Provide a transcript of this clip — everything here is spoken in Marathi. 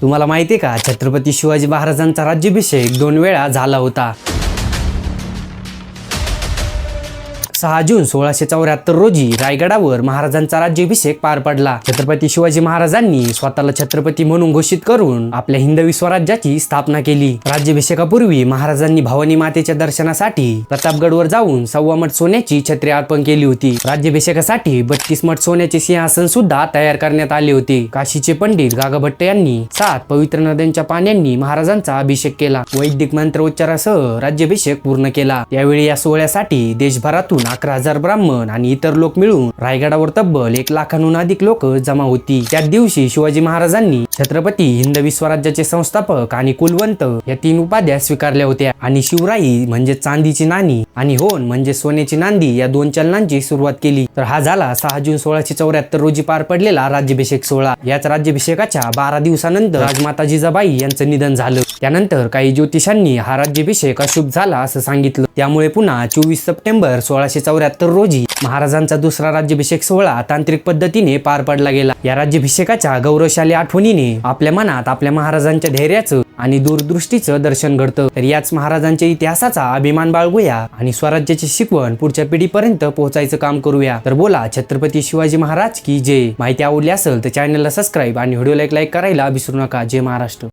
तुम्हाला माहिती आहे का? छत्रपती शिवाजी महाराजांचा राज्याभिषेक दोन वेळा झाला होता. सहा जून सोळाशे चौऱ्याहत्तर रोजी रायगडावर महाराजांचा राज्याभिषेक पार पडला. छत्रपती शिवाजी महाराजांनी स्वतःला छत्रपती म्हणून घोषित करून आपल्या हिंदवी स्वराज्याची स्थापना केली. राज्याभिषेकापूर्वी महाराजांनी भवानी मातेच्या दर्शनासाठी प्रतापगडवर जाऊन सव्वा मठ सोन्याची छत्री अर्पण केली होती. राज्याभिषेकासाठी बत्तीस मठ सोन्याचे सिंहासन सुद्धा तयार करण्यात आले होते. काशीचे पंडित गागाभट्ट यांनी सात पवित्र नद्यांच्या पाण्यांनी महाराजांचा अभिषेक केला. वैदिक मंत्रोच्चारासह राज्याभिषेक पूर्ण केला. यावेळी या सोहळ्यासाठी देशभरातून अकरा हजार ब्राह्मण आणि इतर लोक मिळून रायगडावर तब्बल एक लाखांहून अधिक लोक जमा होती. त्याच दिवशी शिवाजी महाराजांनी छत्रपती हिंदवी स्वराज्याचे संस्थापक आणि कुलवंत या तीन उपाध्या स्वीकारल्या होत्या. आणि शिवराई म्हणजे चांदीची नाणी आणि होन म्हणजे सोन्याची नांदी या दोन चलनांची सुरुवात केली. तर हा झाला सहा जून सोळाशे चौऱ्याहत्तर रोजी पार पडलेला राज्याभिषेक सोहळा. याच राज्याभिषेकाच्या बारा दिवसानंतर राजमाता जिजाबाई यांचं निधन झालं. त्यानंतर काही ज्योतिषांनी हा राज्याभिषेक अशुभ झाला असं सांगितलं. त्यामुळे पुन्हा चोवीस सप्टेंबर सोळाशे चौऱ्याहत्तर रोजी महाराजांचा दुसरा राज्याभिषेक सोहळा तांत्रिक पद्धतीने पार पडला गेला. या राज्याभिषेकाच्या गौरवशाली आठवणीने आपल्या मनात आपल्या महाराजांच्या धैर्याचं आणि दूरदृष्टीचं दर्शन घडतं. तर याच महाराजांच्या इतिहासाचा अभिमान बाळगूया आणि स्वराज्याची शिकवण पुढच्या पिढीपर्यंत पोहोचायचं काम करूया. तर बोला छत्रपती शिवाजी महाराज की जय. माहिती आवडली असेल तर चॅनलला सबस्क्राईब आणि व्हिडिओला एक लाईक करायला विसरू नका. जय महाराष्ट्र.